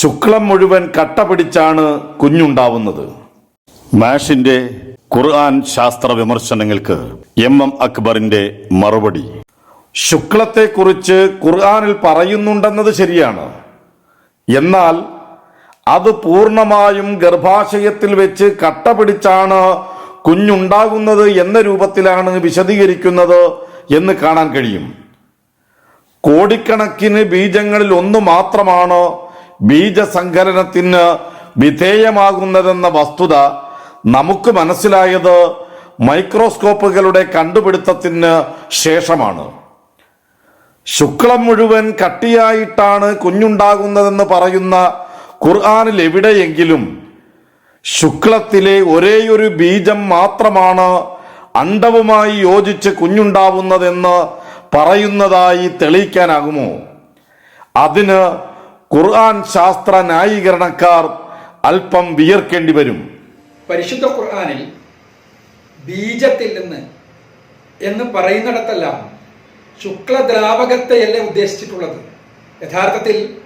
ശുക്ലം മുഴുവൻ കട്ട പിടിച്ചാണ് കുഞ്ഞുണ്ടാവുന്നത്. മാഷിന്റെ ഖുർആൻ ശാസ്ത്ര വിമർശനങ്ങൾക്ക് എം എം അക്ബറിന്റെ മറുപടി. ശുക്ലത്തെ കുറിച്ച് ഖുർആാനിൽ പറയുന്നുണ്ടെന്നത് ശരിയാണ്. എന്നാൽ അത് പൂർണമായും ഗർഭാശയത്തിൽ വെച്ച് കട്ട പിടിച്ചാണ് കുഞ്ഞുണ്ടാകുന്നത് എന്ന രൂപത്തിലാണ് വിശദീകരിക്കുന്നത് എന്ന് കാണാൻ കഴിയും. കോടിക്കണക്കിന് ബീജങ്ങളിൽ ഒന്ന് മാത്രമാണ് ബീജസങ്കലനത്തിന് വിധേയമാകുന്നതെന്ന വസ്തുത നമുക്ക് മനസ്സിലായത് മൈക്രോസ്കോപ്പുകളുടെ കണ്ടുപിടുത്തത്തിന് ശേഷമാണ്. ശുക്ലം മുഴുവൻ കട്ടിയായിട്ടാണ് കുഞ്ഞുണ്ടാകുന്നതെന്ന് പറയുന്ന ഖുർആാനിൽ എവിടെയെങ്കിലും ശുക്ലത്തിലെ ഒരേയൊരു ബീജം മാത്രമാണ് അണ്ടവുമായി യോജിച്ച് കുഞ്ഞുണ്ടാവുന്നതെന്ന് പറയുന്നതായി തെളിയിക്കാനാകുമോ? അതിന് ഖുർആൻ ശാസ്ത്ര ന്യായീകരണക്കാർ അല്പം വിയർക്കേണ്ടി വരും. പരിശുദ്ധ ഖുർആാനിൽ ബീജത്തിൽ നിന്ന് എന്ന് പറയുന്നിടത്തെല്ലാം ശുക്ലദ്രാവകത്തെയല്ലേ ഉദ്ദേശിച്ചിട്ടുള്ളത്. യഥാർത്ഥത്തിൽ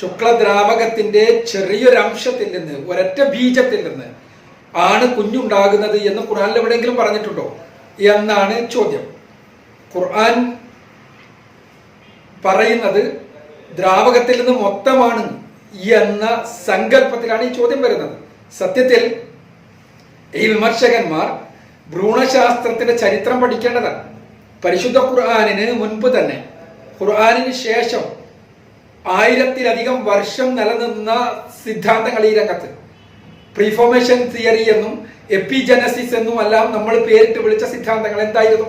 ശുക്ലദ്രാവകത്തിന്റെ ചെറിയൊരംശത്തിൽ നിന്ന് ഒരൊറ്റ ബീജത്തിൽ നിന്ന് ആണ് കുഞ്ഞുണ്ടാകുന്നത് എന്ന് ഖുർആനിൽ എവിടെയെങ്കിലും പറഞ്ഞിട്ടുണ്ടോ? എന്നാണ് ചോദ്യം. ഖുർആൻ പറയുന്നത് ദ്രാവകത്തിൽ നിന്ന് മൊത്തമാണ് എന്ന സങ്കല്പത്തിലാണ് ഈ ചോദ്യം വരുന്നത്. സത്യത്തിൽ ഈ വിമർശകന്മാർ ഭ്രൂണശാസ്ത്രത്തിന്റെ ചരിത്രം പഠിക്കേണ്ടതാണ്. പരിശുദ്ധ ഖുർആാനിന് മുൻപ് തന്നെ ഖുർആാനിന് ശേഷം ആയിരത്തിലധികം വർഷം നിലനിന്ന സിദ്ധാന്തങ്ങൾ ഈ രംഗത്ത്. പ്രീഫോമേഷൻ തിയറി എന്നും എപ്പിജനസിസ് എന്നും എല്ലാം നമ്മൾ പേരിട്ട് വിളിച്ച സിദ്ധാന്തങ്ങൾ എന്തായിരുന്നു?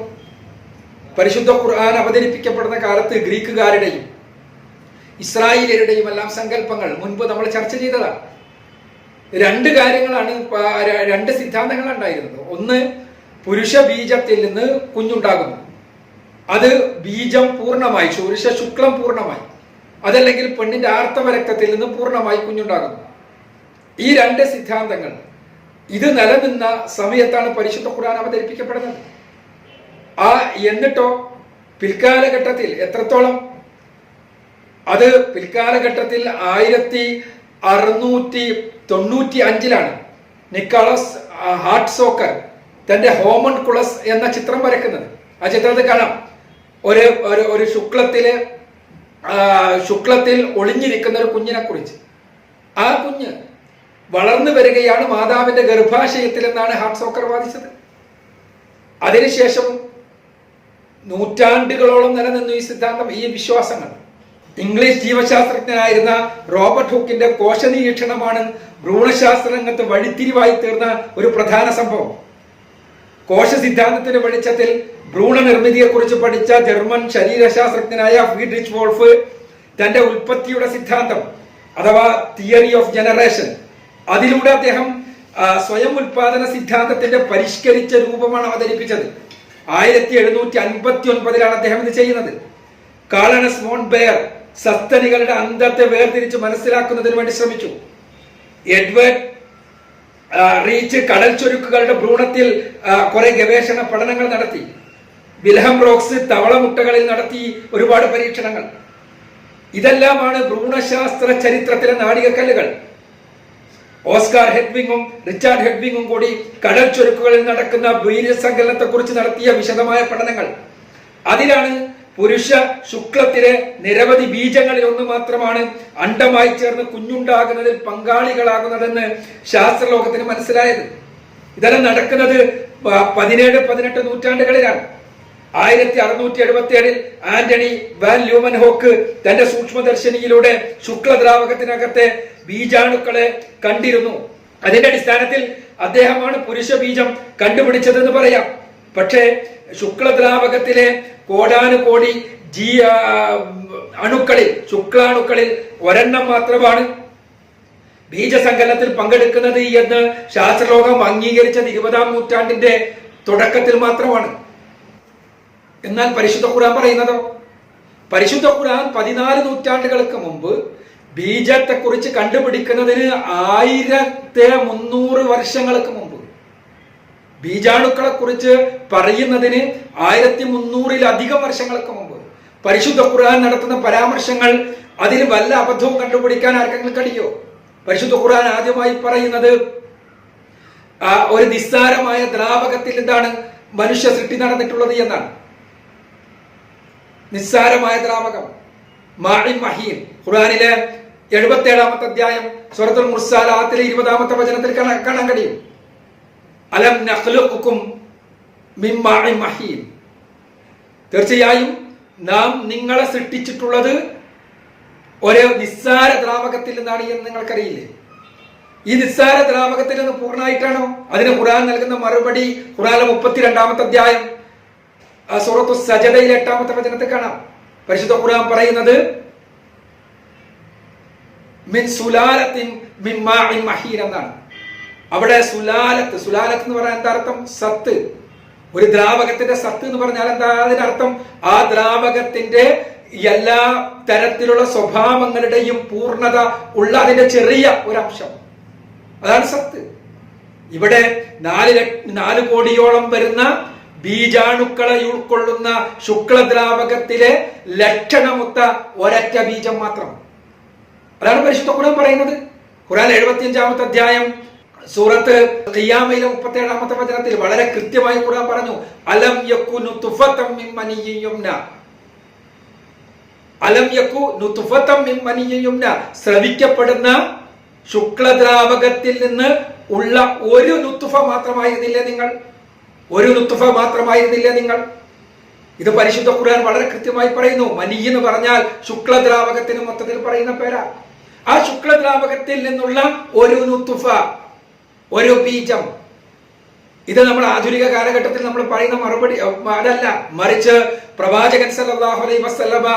പരിശുദ്ധ ഖുർആൻ അവതരിപ്പിക്കപ്പെടുന്ന കാലത്ത് ഗ്രീക്കുകാരുടെയും ഇസ്രായേലരുടെയും എല്ലാം സങ്കല്പങ്ങൾ മുൻപ് നമ്മൾ ചർച്ച ചെയ്തതാണ്. രണ്ട് കാര്യങ്ങളാണ് രണ്ട് സിദ്ധാന്തങ്ങൾ ഉണ്ടായിരുന്നത്. ഒന്ന് പുരുഷ ബീജത്തിൽ നിന്ന് കുഞ്ഞുണ്ടാകുന്നു. അത് ബീജം പൂർണമായി പുരുഷ ശുക്ലം പൂർണമായി അതല്ലെങ്കിൽ പെണ്ണിന്റെ ആർത്തവരക്തത്തിൽ നിന്ന് പൂർണമായി കുഞ്ഞുണ്ടാകുന്നു. ഈ രണ്ട് സിദ്ധാന്തങ്ങൾ ഇത് നിലനിന്ന സമയത്താണ് പരിശുദ്ധ ഖുർആൻ അവതരിപ്പിക്കപ്പെടുന്നത്. ആ എന്നിട്ടോ പിൽക്കാലഘട്ടത്തിൽ എത്രത്തോളം അത് പിൽക്കാലഘട്ടത്തിൽ ആയിരത്തി അറുന്നൂറ്റി തൊണ്ണൂറ്റി അഞ്ചിലാണ് നിക്കോളസ് ഹാർട്ട് സോക്കർ തന്റെ ഹോമൺ കുളസ് എന്ന ചിത്രം വരയ്ക്കുന്നത്. ആ ചിത്രത്തിൽ കാണാം. ഒരു ഒരു ഒരു ശുക്ലത്തിൽ ശുക്ലത്തിൽ ഒളിഞ്ഞിരിക്കുന്ന ഒരു കുഞ്ഞിനെ കുറിച്ച്. ആ കുഞ്ഞ് വളർന്നു വരികയാണ് മാതാവിന്റെ ഗർഭാശയത്തിൽ എന്നാണ് ഹാർട്ട് സോക്കർ വാദിച്ചത്. അതിനുശേഷം നൂറ്റാണ്ടുകളോളം നിലനിന്നു ഈ സിദ്ധാന്തം ഈ വിശ്വാസങ്ങൾ. ഇംഗ്ലീഷ് ജീവശാസ്ത്രജ്ഞനായിരുന്ന റോബർട്ട് ഹുക്കിന്റെ കോശ നിരീക്ഷണമാണ് ഭ്രൂണശാസ്ത്ര രംഗത്ത് വഴിത്തിരിവായി തീർന്ന ഒരു പ്രധാന സംഭവം. കോശ സിദ്ധാന്തത്തിന്റെ വെളിച്ചത്തിൽ ഭ്രൂണ നിർമ്മിതിയെക്കുറിച്ച് പഠിച്ച ജർമ്മൻ ശരീരശാസ്ത്രജ്ഞനായ ഫീഡ്രിച്ച് വോൾഫ് തന്റെ ഉൽപ്പത്തിയുടെ സിദ്ധാന്തം അഥവാ തിയറി ഓഫ് ജനറേഷൻ അതിലൂടെ അദ്ദേഹം സ്വയം ഉൽപാദന സിദ്ധാന്തത്തിന്റെ പരിഷ്കരിച്ച രൂപമാണ് അവതരിപ്പിച്ചത്. ആയിരത്തി എഴുന്നൂറ്റി അൻപത്തി ഒൻപതിലാണ് അദ്ദേഹം ഇത് ചെയ്യുന്നത്. കാളണസ് മോൺ ബെയർ സസ്തനികളുടെ അന്തത്തെ വേർതിരിച്ച് മനസ്സിലാക്കുന്നതിന് വേണ്ടി ശ്രമിച്ചു. എഡ്വേർഡ് റീച്ച് കടൽ ചുരുക്കുകളുടെ ഭ്രൂണത്തിൽ കുറെ ഗവേഷണ പഠനങ്ങൾ നടത്തി. വിൽഹം റോക്സ് തവളമുട്ടകളിൽ നടത്തി ഒരുപാട് പരീക്ഷണങ്ങൾ. ഇതെല്ലാമാണ് ഭ്രൂണശാസ്ത്ര ചരിത്രത്തിലെ നാടികക്കല്ലുകൾ. ഓസ്കാർ ഹെഡ്വിങ്ങും റിച്ചാർഡ് ഹെഡ്വിങ്ങും കൂടി കടൽ ചുരുക്കുകളിൽ നടക്കുന്ന വീര്യസങ്കലനത്തെക്കുറിച്ച് നടത്തിയ വിശദമായ പഠനങ്ങൾ. അതിലാണ് പുരുഷ ശുക്ലത്തിലെ നിരവധി ബീജങ്ങളിൽ ഒന്ന് മാത്രമാണ് അണ്ടമായി ചേർന്ന് കുഞ്ഞുണ്ടാകുന്നതിൽ പങ്കാളികളാകുന്നതെന്ന് ശാസ്ത്രലോകത്തിന് മനസ്സിലായത്. ഇതെല്ലാം നടക്കുന്നത് പതിനേഴ് പതിനെട്ട് നൂറ്റാണ്ടുകളിലാണ്. ആയിരത്തി അറുന്നൂറ്റി എഴുപത്തി ഏഴിൽ ആന്റണി വാൻ ലൂമൻ ഹോക്ക് തന്റെ സൂക്ഷ്മദർശിനിയിലൂടെ ശുക്ലദ്രാവകത്തിനകത്തെ ബീജാണുക്കളെ കണ്ടിരുന്നു. അതിന്റെ അടിസ്ഥാനത്തിൽ അദ്ദേഹമാണ് പുരുഷ ബീജം കണ്ടുപിടിച്ചതെന്ന് പറയാം. പക്ഷേ ശുക്ലദ്രാവകത്തിലെ കോടാനുകോടി ജീ അണുക്കളിൽ ശുക്ലാണുക്കളിൽ ഒരെണ്ണം മാത്രമാണ്. ബീജസങ്കലനത്തിൽ പങ്കെടുക്കുന്നത് എന്ന് ശാസ്ത്രലോകം അംഗീകരിച്ചത് ഇരുപതാം നൂറ്റാണ്ടിന്റെ തുടക്കത്തിൽ മാത്രമാണ്. എന്നാൽ പരിശുദ്ധ ഖുർആൻ പറയുന്നതോ? പരിശുദ്ധ ഖുർആൻ പതിനാല് നൂറ്റാണ്ടുകൾക്ക് മുമ്പ് ബീജത്തെക്കുറിച്ച് കണ്ടുപിടിക്കുന്നതിന് ആയിരത്തെ മുന്നൂറ് വർഷങ്ങൾക്ക് മുമ്പ് ബീജാണുക്കളെ കുറിച്ച് പറയുന്നതിന് ആയിരത്തി മുന്നൂറിലധികം വർഷങ്ങൾക്ക് മുമ്പ് പരിശുദ്ധ ഖുർആൻ നടത്തുന്ന പരാമർശങ്ങൾ അതിൽ വല്ല അബദ്ധവും കണ്ടുപിടിക്കാൻ ആർക്കെങ്കിലും കഴിയോ? പരിശുദ്ധ ഖുർആൻ ആദ്യമായി പറയുന്നത് ഒരു നിസ്സാരമായ ദ്രാവകത്തിൽ എന്താണ് മനുഷ്യ സൃഷ്ടി നടന്നിട്ടുള്ളത് എന്നാണ്. നിസ്സാരമായ ദ്രാവകം. മാഴി മഹീൻ ഖുർആനിലെ എഴുപത്തി ഏഴാമത്തെ അധ്യായം സൂറത്തുൽ മുർസാലാത്തിലെ ഇരുപതാമത്തെ വചനത്തിൽ കാണാൻ കഴിയും. അലം നഖ്ലുക്കും മഹീൻ. തീർച്ചയായും നാം നിങ്ങളെ സൃഷ്ടിച്ചിട്ടുള്ളത് ഒരു നിസ്സാര ദ്രാവകത്തിൽ നിന്നാണ് എന്ന് നിങ്ങൾക്കറിയില്ലേ? ഈ നിസ്സാര ദ്രാവകത്തിൽ നിന്ന് പൂർണമായിട്ടാണോ? അതിന് ഖുർആൻ നൽകുന്ന മറുപടി ഖുർആനിലെ മുപ്പത്തിരണ്ടാമത്തെ അധ്യായം സൂറത്തു സജദയിലെ എട്ടാമത്തെ വചനത്തെ കാണാം. പരിശുദ്ധ ഖുർആൻ പറയുന്നത് മിൻ സുലാലത്തിൻ മിൻ മാഇൻ മഹീൻ എന്നാണ്. അവിടെ സുലാലത്ത് സുലാലത്ത് എന്ന് പറഞ്ഞാൽ എന്താ അർത്ഥം? സത്ത്. ഒരു ദ്രാവകത്തിന്റെ സത്ത് എന്ന് പറഞ്ഞാൽ എന്താ അതിനർത്ഥം ആ ദ്രാവകത്തിന്റെ എല്ലാ തരത്തിലുള്ള സ്വഭാവങ്ങളുടെയും പൂർണത ഉള്ള അതിന്റെ ചെറിയ ഒരു അംശം അതാണ് സത്ത്. ഇവിടെ നാല് നാല് കോടിയോളം വരുന്ന ബീജാണുക്കളെ ഉൾക്കൊള്ളുന്ന ശുക്ലദ്രാവകത്തിലെ ലക്ഷണമൊത്ത ഒരറ്റ ബീജം മാത്രം. അതാണ് പരിശുദ്ധ ഖുർആൻ പറയുന്നത്. ഖുർആൻ എഴുപത്തിയഞ്ചാമത്തെ അധ്യായം സൂറത്ത് ഖിയാമയിലെ മുപ്പത്തി ഏഴാമത്തെ വചനത്തിൽ വളരെ കൃത്യമായി ഖുർആൻ പറഞ്ഞു അലം യക്കു നുതുഫത്തം അലം യക്കു നുതുഫത്തം ശ്രവിക്കപ്പെടുന്ന ശുക്ലദ്രാവകത്തിൽ നിന്ന് ഉള്ള ഒരു നുത്തുഫ മാത്രമായിരുന്നില്ലേ നിങ്ങൾ? ഒരു നുത്തുഫ മാത്രമായിരുന്നില്ലേ നിങ്ങൾ? ഇത് പരിശുദ്ധ ഖുർആൻ വളരെ കൃത്യമായി പറയുന്നു. മനി എന്ന് പറഞ്ഞാൽ ശുക്ലദ്രാവകത്തിന് മൊത്തത്തിൽ പറയുന്ന പേരാ. ആ ശുക്ലദ്രാവകത്തിൽ നിന്നുള്ള ഒരു നുത്തുഫ ഒരു ബീജം. ഇത് നമ്മൾ ആധുനിക കാലഘട്ടത്തിൽ നമ്മൾ പറയുന്ന മറുപടി അതല്ല മറിച്ച് പ്രവാചകൻ സല്ലല്ലാഹു അലൈഹി വസല്ലമ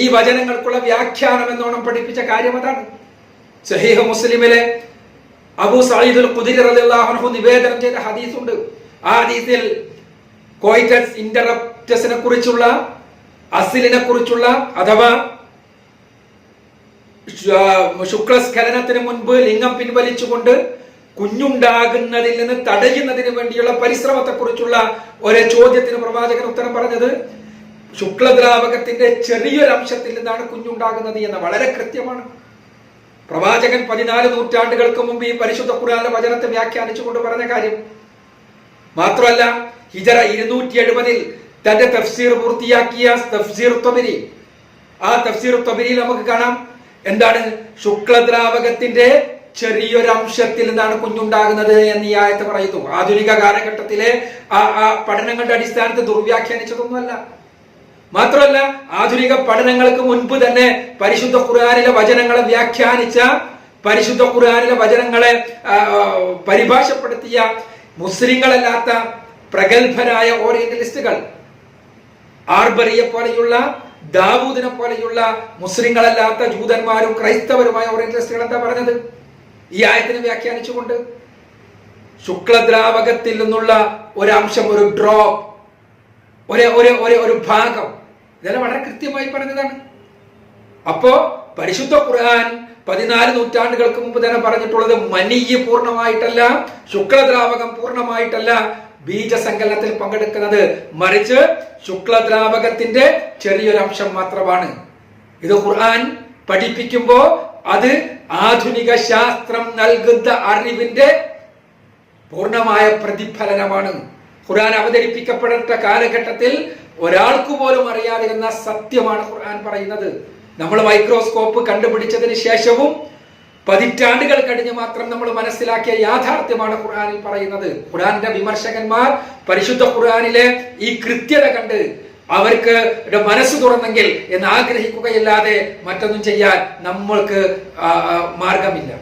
ഈ വചനങ്ങൾക്കുള്ള വ്യാഖ്യാനം എന്നോണം പഠിപ്പിച്ച കാര്യം അതാണ്. സഹീഹ് മുസ്ലിമിലെ അബു സഈദുൽ ഖുദരി നിവേദനം ചെയ്ത ഹദീസ് ഉണ്ട് ആ ഹദീസിൽ കോയിറ്റസ് ഇന്ററപ്റ്റസിനെ കുറിച്ചുള്ള അസിലിനെ കുറിച്ചുള്ള അഥവാ ശുക്ലസ്ഖലനത്തിന് മുൻപ് ലിംഗം പിൻവലിച്ചുകൊണ്ട് കുഞ്ഞുണ്ടാകുന്നതിൽ നിന്ന് തടയുന്നതിന് വേണ്ടിയുള്ള പരിശ്രമത്തെ കുറിച്ചുള്ള ഒരു ചോദ്യത്തിന് പ്രവാചകൻ ഉത്തരം പറഞ്ഞത് ശുക്ലദ്രാവകത്തിന്റെ ചെറിയൊരു അംശത്തിൽ നിന്നാണ് കുഞ്ഞുണ്ടാകുന്നത് എന്ന് വളരെ കൃത്യമാണ്. പ്രവാചകൻ പതിനാല് നൂറ്റാണ്ടുകൾക്ക് മുമ്പ് ഈ പരിശുദ്ധ ഖുർആന്റെ വചനത്തെ വ്യാഖ്യാനിച്ചുകൊണ്ട് പറഞ്ഞ കാര്യം മാത്രമല്ല ഹിജറ ഇരുന്നൂറ്റി എഴുപതിൽ തന്റെ തഫ്സീർ പൂർത്തിയാക്കിയ തഫ്സീർ ത്വബരി ആ തഫ്സീർ ത്വബരിയിൽ നമുക്ക് കാണാം. എന്താണ്? ശുക്ലദ്രാവകത്തിന്റെ ചെറിയൊരു അംശത്തിൽ നിന്നാണ് കുഞ്ഞുണ്ടാകുന്നത് എന്ന് ഈ ആയത്ത് പറയുന്നു. ആധുനിക കാലഘട്ടത്തിലെ ആ ആ പഠനങ്ങളുടെ അടിസ്ഥാനത്തിൽ ദുർവ്യാഖ്യാനിച്ചതൊന്നുമല്ല. മാത്രമല്ല ആധുനിക പഠനങ്ങൾക്ക് മുൻപ് തന്നെ പരിശുദ്ധ ഖുർആാനിലെ വചനങ്ങളെ വ്യാഖ്യാനിച്ച പരിശുദ്ധ ഖുർആാനിലെ വചനങ്ങളെ പരിഭാഷപ്പെടുത്തിയ മുസ്ലിങ്ങളല്ലാത്ത പ്രഗത്ഭരായ ഓറിയന്റലിസ്റ്റുകൾ ആർബറിയെ പോലെയുള്ള ദാവൂദിനെ പോലെയുള്ള മുസ്ലിങ്ങളല്ലാത്ത ജൂതന്മാരും ക്രൈസ്തവരുമായ ഓറിയന്റലിസ്റ്റുകൾ എന്താ പറഞ്ഞത്? ഈ ആയത്തിനെ വ്യാഖ്യാനിച്ചുകൊണ്ട് ശുക്ലദ്രാവകത്തിൽ നിന്നുള്ള ഒരു അംശം ഒരു ഡ്രോപ്പ് ഒരേ ഒരേ ഒരേ ഒരു ഭാഗം ഇതെല്ലാം വളരെ കൃത്യമായി പറഞ്ഞതാണ്. അപ്പോ പരിശുദ്ധ ഖുർആൻ പതിനാല് നൂറ്റാണ്ടുകൾക്ക് മുമ്പ് തന്നെ പറഞ്ഞിട്ടുള്ളത് മനിയ് പൂർണമായിട്ടല്ല ശുക്ലദ്രാവകം പൂർണമായിട്ടല്ല ബീജസങ്കലനത്തിൽ പങ്കെടുക്കുന്നത്. മറിച്ച് ശുക്ലദ്രാവകത്തിന്റെ ചെറിയൊരു അംശം മാത്രമാണ്. ഇത് ഖുർആൻ പഠിപ്പിക്കുമ്പോ അത് ആധുനിക ശാസ്ത്രം നൽകുന്ന അറിവിന്റെ പൂർണമായ പ്രതിഫലനമാണ്. ഖുർആൻ അവതരിപ്പിക്കപ്പെടേണ്ട കാലഘട്ടത്തിൽ ഒരാൾക്ക് പോലും അറിയാതിരുന്ന സത്യമാണ് ഖുർആൻ പറയുന്നത്. നമ്മൾ മൈക്രോസ്കോപ്പ് കണ്ടുപിടിച്ചതിന് ശേഷവും പതിറ്റാണ്ടുകൾ കഴിഞ്ഞ് മാത്രം നമ്മൾ മനസ്സിലാക്കിയ യാഥാർത്ഥ്യമാണ് ഖുർആനിൽ പറയുന്നത്. ഖുർആന്റെ വിമർശകന്മാർ പരിശുദ്ധ ഖുർആനിലെ ഈ കൃത്യത കണ്ട് അവർക്ക് മനസ്സ് തുറന്നെങ്കിൽ എന്ന് ആഗ്രഹിക്കുകയല്ലാതെ മറ്റൊന്നും ചെയ്യാൻ നമ്മൾക്ക് മാർഗമില്ല.